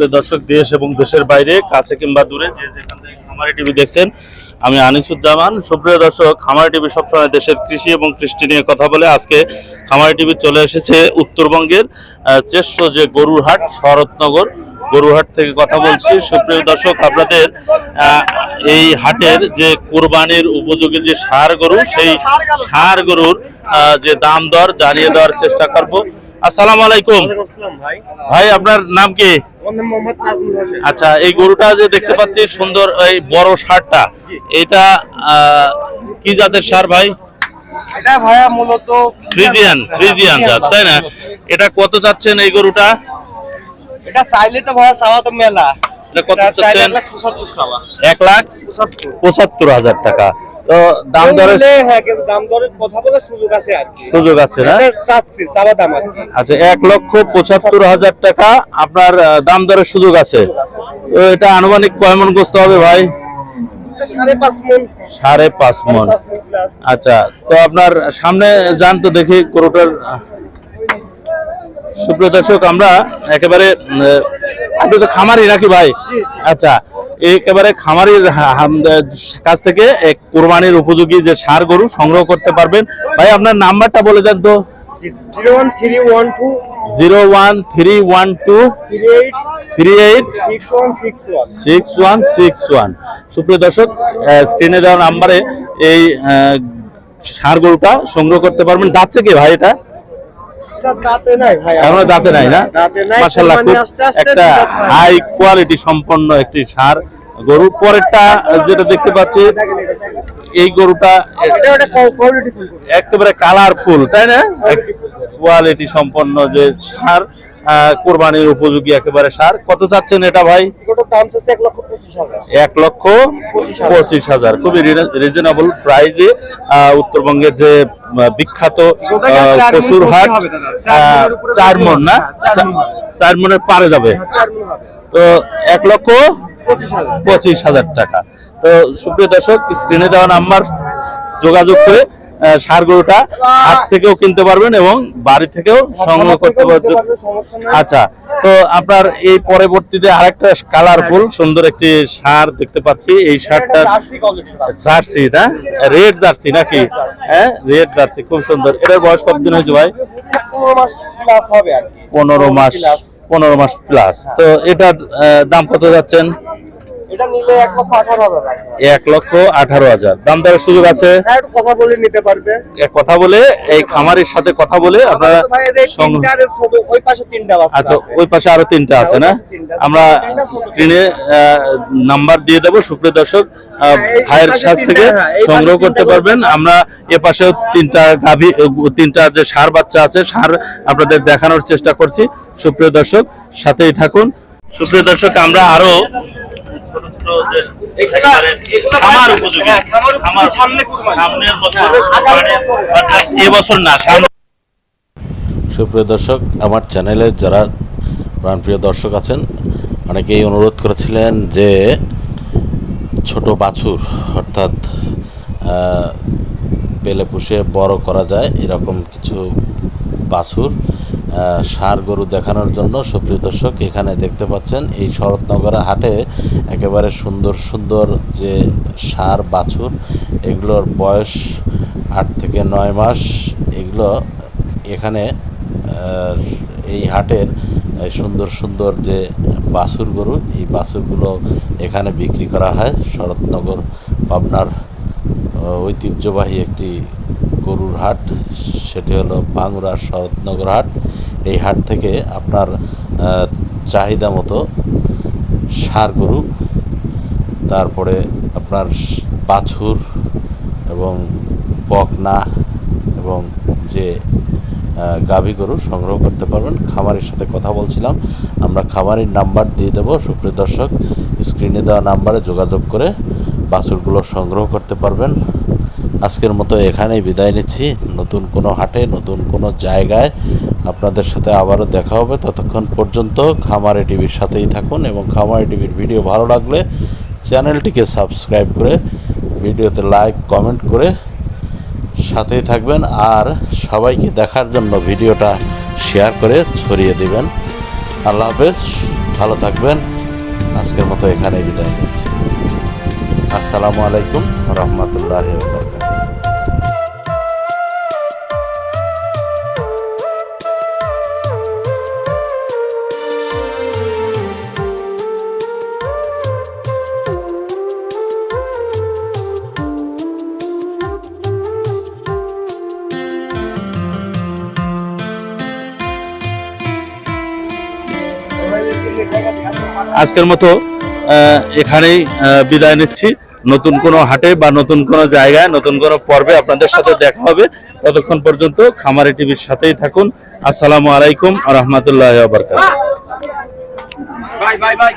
সুপ্রিয় দর্শক দেশ এবং দেশের বাইরে, কাছে কিংবা দূরে, যে যেখান থেকে খামারি টিভি দেখছেন, আমি আনিসুজ্জামান। সুপ্রিয় দর্শক, খামারি টিভি সবসময় দেশের কৃষি এবং কৃষ্টি নিয়ে কথা বলে। আজকে খামারি টিভি চলে এসেছে উত্তরবঙ্গের চেষ্ট যে গরুরহাট, শরৎনগর গরুহাট থেকে কথা বলছি। সুপ্রিয় দর্শক, আপনাদের এই হাটের যে কোরবানির উপযোগী যে সার গরু, সেই সার গরুর যে দাম দর জানিয়ে দেওয়ার চেষ্টা করব। আসসালামু আলাইকুম। ভাই। আপনার নাম কি? আচ্ছা এই গরুটা যে দেখতে পাচ্ছি সুন্দর এই বড় সারটা এটা কি জাতের সার ভাই? এটা ভাইয়া মূলত ফ্রিজিয়ান ফ্রিজিয়ান জাত তাই না? এটা কত চাচ্ছেন এই গরুটা? এটা চাইলে তো ভাইয়া চাওয়া তো মেলা। এটা কত চাচ্ছেন? এক লাখ পঁচাত্তর হাজার টাকা। তো দাম নিলে, হ্যাঁ কিন্তু দাম দরের কথা বলার সুযোগ আছে আর সুযোগ আছে না? চাচ্ছি চাওয়া দাম আর আচ্ছা এক লক্ষ পঁচাত্তর হাজার টাকা আপনার দাম দরের সুযোগ আছে। তো এটা আনুমানিক কয় মন হবে ভাই? সাড়ে পাঁচ মন। আচ্ছা তো আপনার সামনে যান তো দেখি গরুটার সুপ্রিয় দর্শক আমরা একেবারে আপনি তো খামারি নাকি ভাই? আচ্ছা একেবারে খামারির কাছ থেকে এক কোরবানির উপযোগী যে সার গরু সংগ্রহ করতে পারবেন। ভাই আপনার নাম্বারটা বলে দেন তো। Zero one three one two zero one three one two three eight six one six one. সুপ্রিয় দর্শক স্ক্রিনে দেওয়া নাম্বারে এই সার গরুটা সংগ্রহ করতে পারবেন। যাচ্ছে কি ভাই এটা? এখনও দাঁতে নাই না? আস্তে আস্তে একটা হাই কোয়ালিটি সম্পন্ন একটি সার। গরু পরেরটা যেটা দেখতে পাচ্ছি এই গরুটা একেবারে কালারফুল তাই না? কোয়ালিটি সম্পন্ন যে সার। কোরবানির উপযোগী একেবারে সার। কত চাচ্ছেন এটা ভাই? এক লক্ষ পঁচিশ হাজার। খুবই রিজনেবল প্রাইজে উত্তরবঙ্গের যে বিখ্যাত পশুর হাট চার মন না। চার মনের পারে যাবে। হবে। তো এক লক্ষ পঁচিশ হাজার। টাকা। তো সুপ্রিয় দর্শক স্ক্রিনে দেওয়া নাম্বার যোগাযোগ করে সার গরুটা হাত থেকেও কিনতে পারবেন এবং বাড়ি থেকেও সংগ্রহ করতে পারবেন। আচ্ছা তো আপনার এই পরবর্তীতে আরেকটা কালারফুল সুন্দর একটি সার দেখতে পাচ্ছি। এই সারটা জার্সি না? রেড জার্সি নাকি? হ্যাঁ রেড জার্সি খুব সুন্দর। এটার বয়স কতদিন হয়েছে ভাই? পনেরো মাস পনেরো মাস প্লাস তো এটার দাম কত যাচ্ছেন? এটা নিলে এক লক্ষ আঠারো হাজার এক লক্ষ আঠারো হাজার। দাম দরের সুযোগ আছে? হ্যাঁ কথা বলে নিতে পারবে। কথা বলে এই খামারের সাথে কথা বলে আপনারা আমাদের তো ভাই এই যে সং- তিনটা আর ছোট ওই পাশে তিনটা আচ্ছা ওই পাশে আরও তিনটা আছে না? আছে। আমরা স্ক্রিনে নাম্বার দিয়ে দেবো সুপ্রিয় দর্শক হ্যাঁ, ভাইয়ের থেকে হ্যাঁ, সংগ্রহ করতে পারবেন। আমরা এ পাশেও তিনটা গাভী তিনটা যে সার বাচ্চা আছে সার আপনাদের দেখানোর চেষ্টা করছি। সুপ্রিয় দর্শক সাথেই থাকুন। সুপ্রিয় দর্শক আমরা আরও সুপ্রিয় দর্শক, আমার চ্যানেলে যারা প্রাণপ্রিয় দর্শক আছেন, অনেকেই অনুরোধ করেছিলেন যে ছোট বাছুর, অর্থাৎ পেলে পুষে বড় করা যায়, এরকম কিছু বাছুর ষাঁড় গরু দেখানোর জন্য সুপ্রিয় দর্শক, এখানে দেখতে পাচ্ছেন এই শরৎনগর হাটে একেবারে সুন্দর সুন্দর যে ষাঁড় বাছুর, এগুলোর বয়স আট থেকে নয় মাস। এগুলো এখানে এই হাটের সুন্দর সুন্দর যে বাছুর গরু, এই বাছুরগুলো এখানে বিক্রি করা হয় শরৎনগর পাবনার ঐতিহ্যবাহী একটি গরুর হাট, সেটি হলো বাংলার শরৎনগর হাট। এই হাট থেকে আপনার চাহিদা মতো সার গরু, তারপরে আপনার বাছুর এবং বকনা এবং যে গাভী গরু সংগ্রহ করতে পারবেন। খামারের সাথে কথা বলছিলাম, আমরা খামারের নাম্বার দিয়ে দেবো। সুপ্রিয় দর্শক, স্ক্রিনে দেওয়া নাম্বারে যোগাযোগ করে বাছুরগুলো সংগ্রহ করতে পারবেন। আজকের মতো এখানেই বিদায় নিচ্ছি। নতুন কোনো হাটে, নতুন কোনো জায়গায় আপনাদের সাথে আবারও দেখা হবে। ততক্ষণ পর্যন্ত খামারে টিভির সাথেই থাকুন এবং খামারে টিভির ভিডিও ভালো লাগলে চ্যানেলটিকে সাবস্ক্রাইব করে ভিডিওতে লাইক, কমেন্ট করে সাথেই থাকবেন। আর সবাইকে দেখার জন্য ভিডিওটা শেয়ার করে ছড়িয়ে দিবেন। আল্লাহ হাফেজ, ভালো থাকবেন। আজকের মতো এখানেই বিদায় নিচ্ছি। আসসালামু আলাইকুম রহমতুল্লাহ আজকের মতো আহ, এখানেই বিদায় নিচ্ছি। নতুন কোনো হাটে বা নতুন কোনো জায়গায়, নতুন কোনো পর্বে আপনাদের সাথে দেখা হবে। ততক্ষণ পর্যন্ত খামারি টিভির সাথেই থাকুন। আসসালামু আলাইকুম রহমতুল্লাহ বাই বাই বাই